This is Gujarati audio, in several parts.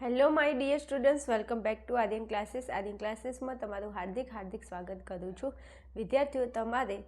Hello my dear students welcome back to Aadin classes Aadin ક્લાસીસમાં તમારું હાર્દિક હાર્દિક સ્વાગત કરું છું. વિદ્યાર્થીઓ, તમારે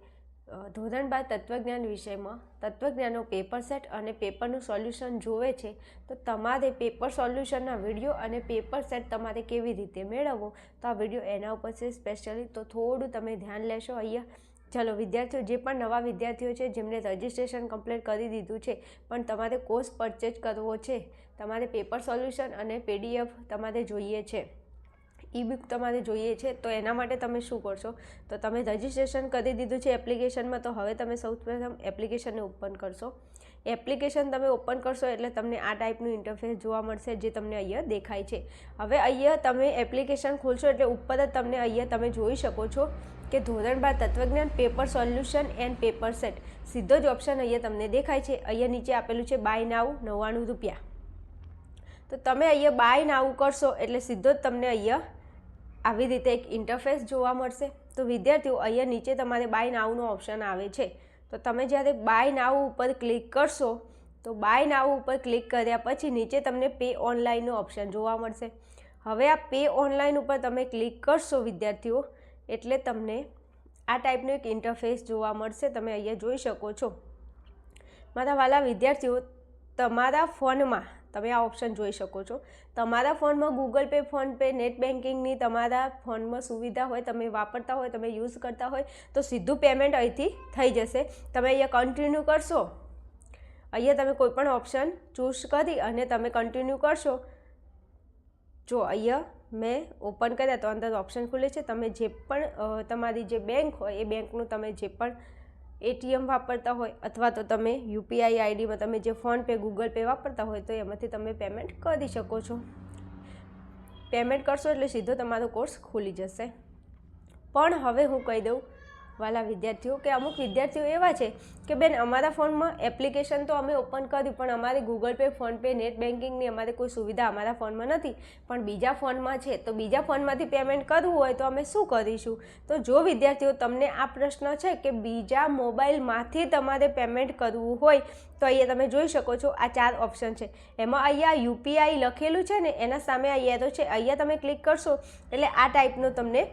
ધોરણ બાર તત્વજ્ઞાન વિષયમાં તત્વજ્ઞાનનો પેપર સેટ અને પેપરનું સોલ્યુશન જોવે છે. તો તમારે પેપર સોલ્યુશનના વીડિયો અને પેપર સેટ તમારે કેવી રીતે મેળવવો? તો આ વીડિયો એના ઉપર છે સ્પેશિયલી તો થોડું તમે ધ્યાન લેશો અહીંયા. ચાલો, વિદ્યાર્થીઓ, જે પણ નવા વિદ્યાર્થીઓ છે, જેમને રજિસ્ટ્રેશન કમ્પ્લીટ કરી દીધું છે, પણ તમારે કોર્સ પરચેજ કરવો છે, તમારે પેપર સોલ્યુશન અને પીડીએફ તમારે જોઈએ છે. ઈ બુક તમારે જોઈએ છે, તો એના માટે તમે શું કરશો? તો તમે રજિસ્ટ્રેશન કરી દીધું છે એપ્લિકેશનમાં, તો હવે તમે સૌપ્રથમ એપ્લિકેશનને ઓપન કરશો. એપ્લિકેશન તમે ઓપન કરશો એટલે તમને આ ટાઈપનું ઇન્ટરફેસ જોવા મળશે જે તમને અહીંયા દેખાય છે. હવે અહીંયા તમે એપ્લિકેશન ખોલશો એટલે ઉપર જ તમને અહીંયા તમે જોઈ શકો છો કે ધોરણ બાર તત્વજ્ઞાન paper solution and paper set સીધો જ ઓપ્શન અહીંયા તમને દેખાય છે. અહીંયા નીચે આપેલું છે બાય નાવ નવ્વાણું રૂપિયા. તો તમે અહીંયા બાય નાવ કરશો એટલે સીધો જ તમને અહીંયા આવી રીતે એક ઇન્ટરફેસ જોવા મળશે. તો વિદ્યાર્થીઓ, અહીંયા નીચે તમારે બાય નાવનો ઓપ્શન આવે છે. તો તમે જ્યારે બાય નાવ ઉપર ક્લિક કરશો, તો બાય નાવ ઉપર ક્લિક કર્યા પછી નીચે તમને પે ઓનલાઈનનો ઓપ્શન જોવા મળશે. હવે આ પે ઓનલાઈન ઉપર તમે ક્લિક કરશો વિદ્યાર્થીઓ, એટલે તમને આ ટાઈપનું એક ઇન્ટરફેસ જોવા મળશે. તમે અહીંયા જોઈ શકો છો. મારા વાલા વિદ્યાર્થીઓ, તમારા ફોનમાં તમે આ ઓપ્શન જોઈ શકો છો. તમારા ફોનમાં ગૂગલ પે ફોનપે નેટ બેન્કિંગની તમારા ફોનમાં સુવિધા હોય, તમે વાપરતા હોય, તમે યુઝ કરતા હોય, તો સીધું પેમેન્ટ અહીંથી થઈ જશે. તમે અહીંયા કન્ટિન્યુ કરશો. અહીંયા તમે કોઈપણ ઓપ્શન ચૂઝ કરી અને તમે કન્ટિન્યુ કરશો. જો અહીંયા મેં ઓપન કર્યા તો અંદર ઓપ્શન ખુલે છે. તમે જે પણ તમારી જે બેંક હોય, એ બેંકનું તમે જે પણ એટીએમ વાપરતા હોય અથવા તો તમે યુપીઆઈ આઈડીમાં તમે જે ફોનપે ગૂગલ પે વાપરતા હોય તો એમાંથી તમે પેમેન્ટ કરી શકો છો. પેમેન્ટ કરશો એટલે સીધો તમારો કોર્સ ખુલી જશે. પણ હવે હું કહી દઉં વાલા વિદ્યાર્થીઓ કે અમુક વિદ્યાર્થીઓ એવા છે કે બેન અમારા ફોનમાં એપ્લિકેશન તો અમે ઓપન કર્યું પણ અમારે ગૂગલ પે ફોનપે નેટ બેન્કિંગની અમારે કોઈ સુવિધા અમારા ફોનમાં નથી. પણ બીજા ફોનમાં છે તો બીજા ફોનમાંથી પેમેન્ટ કરવું હોય તો અમે શું કરીશું? તો જો વિદ્યાર્થીઓ તમને આ પ્રશ્ન છે કે બીજા મોબાઈલમાંથી તમારે પેમેન્ટ કરવું હોય તો અહીંયા તમે જોઈ શકો છો આ ચાર ઓપ્શન છે. એમાં અહીંયા યુપીઆઈ લખેલું છે ને એના સામે આ તો છે, અહીંયા તમે ક્લિક કરશો એટલે આ ટાઈપનો તમને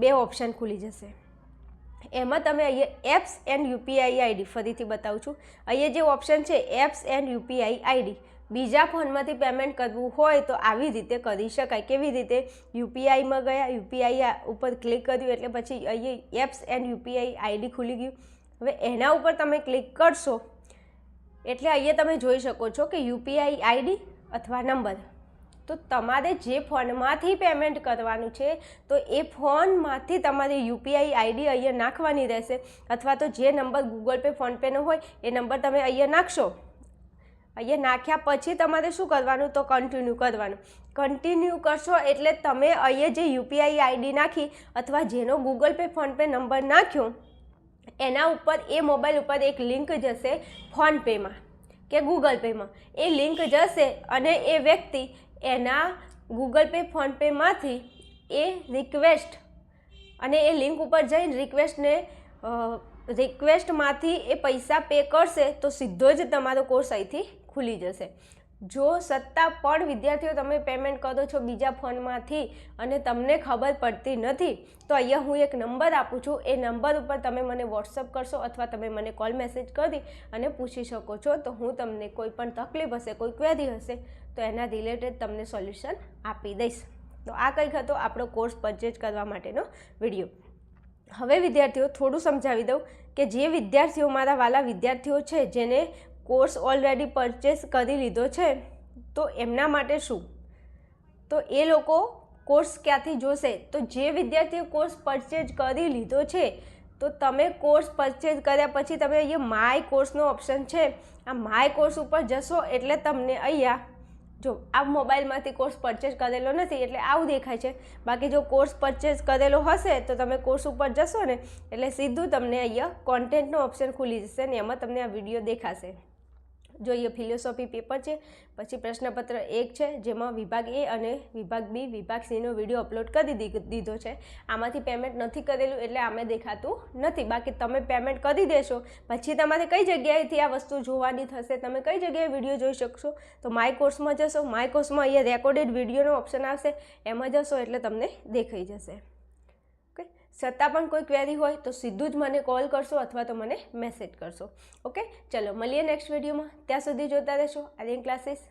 બે ઓપ્શન ખુલી જશે. એમાં તમે અહીંયા એપ્સ એન્ડ યુપીઆઈ આઈડી ફરીથી બતાવું છું. અહીંયા જે ઓપ્શન છે એપ્સ એન્ડ યુપીઆઈ આઈડી બીજા ફોનમાંથી પેમેન્ટ કરવું હોય તો આવી રીતે કરી શકાય. કેવી રીતે? યુપીઆઈમાં ગયા યુપીઆઈ ઉપર ક્લિક કર્યું એટલે પછી અહીંયા એપ્સ એન્ડ યુપીઆઈ આઈડી ખુલી ગયું. હવે એના ઉપર તમે ક્લિક કરશો એટલે અહીંયા તમે જોઈ શકો છો કે યુપીઆઈ આઈડી અથવા નંબર તો તમારે જે ફોનમાંથી પેમેન્ટ કરવાનું છે, તો એ ફોનમાંથી તમારે યુપીઆઈ આઈડી અહીંયા નાખવાની રહેશે. અથવા તો જે નંબર ગૂગલ પે ફોનપેનો હોય, એ નંબર તમે અહીંયા નાખશો. અહીંયા નાખ્યા પછી તમારે શું કરવાનું? તો કન્ટિન્યુ કરવાનું. કન્ટિન્યુ કરશો એટલે તમે અહીંયા જે યુપીઆઈ આઈડી નાખી અથવા જેનો ગૂગલ પે ફોનપે નંબર નાખ્યો, એના ઉપર, એ મોબાઈલ ઉપર એક લિંક જશે ફોનપેમાં કે ગૂગલ પેમાં એ લિંક જશે અને એ વ્યક્તિ એના ગૂગલ પે ફોનપેમાંથી એ રિક્વેસ્ટ અને એ લિંક ઉપર જઈને રિક્વેસ્ટને રિક્વેસ્ટમાંથી એ પૈસા પે કરશે તો સીધો જ તમારો કોર્સ અહીંથી ખુલી જશે. જો સત્તા પણ વિદ્યાર્થીઓ તમે પેમેન્ટ કરો છો બીજા ફોનમાંથી અને તમને ખબર પડતી નથી, તો અહીંયા હું એક નંબર આપું છું. એ નંબર ઉપર તમે મને વોટ્સઅપ કરશો અથવા તમે મને કોલ મેસેજ કરી અને પૂછી શકો છો. તો હું તમને કોઈ પણ તકલીફ હશે, કોઈ ક્વેરી હશે, તો એના રિલેટેડ તમને સોલ્યુશન આપી દઈશ. તો આ કંઈક હતો આપણો કોર્સ પરચેજ કરવા માટેનો વીડિયો હવે વિદ્યાર્થીઓ, થોડું સમજાવી દઉં કે જે વિદ્યાર્થીઓ, મારા વાલા વિદ્યાર્થીઓ છે, જેને કોર્સ ઓલરેડી પરચેસ કરી લીધો છે, તો એમના માટે શું? તો એ લોકો કોર્સ ક્યાંથી જોશે? તો જે વિદ્યાર્થીઓ કોર્સ પરચેજ કરી લીધો છે, તો તમે કોર્સ પરચેજ કર્યા પછી તમે અહીંયા માય કોર્સનો ઓપ્શન છે. આ માય કોર્સ ઉપર જશો એટલે તમને અહીંયા જો આ મોબાઈલમાંથી કોર્સ પરચેસ કરેલો નથી એટલે આવું દેખાય છે. બાકી જો કોર્સ પરચેસ કરેલો હશે તો તમે કોર્સ ઉપર જશો ને એટલે સીધું તમને અહીંયા કોન્ટેન્ટનો ઓપ્શન ખુલી જશે ને એમાં તમને આ વીડિયો દેખાશે. જોઈએ ફિલોસોફી પેપર છે. પછી પ્રશ્નપત્ર એક છે, જેમાં વિભાગ એ અને વિભાગ બી, વિભાગ સીનો વીડિયો અપલોડ કરી દીધો છે. આમાંથી પેમેન્ટ નથી કરેલું એટલે આમે દેખાતું નથી. બાકી તમે પેમેન્ટ કરી દેશો. પછી તમારે કઈ જગ્યાએથી આ વસ્તુ જોવાની થશે, તમે કઈ જગ્યાએ વીડિયો જોઈ શકશો? તો માય કોર્સમાં જશો. માય કોર્સમાં અહીંયા રેકોર્ડેડ વિડીયોનો ઓપ્શન આવશે. એમાં જશો એટલે તમને દેખાઈ જશે. ઓકે? છતાં પણ કોઈ ક્વેરી હોય તો સીધું જ મને કોલ કરશો અથવા તો મને મેસેજ કરશો. ઓકે? ચલો, મળીએ નેક્સ્ટ વિડીયોમાં ત્યાં સુધી જોતા રહેશો. આર્યન ક્લાસીસ.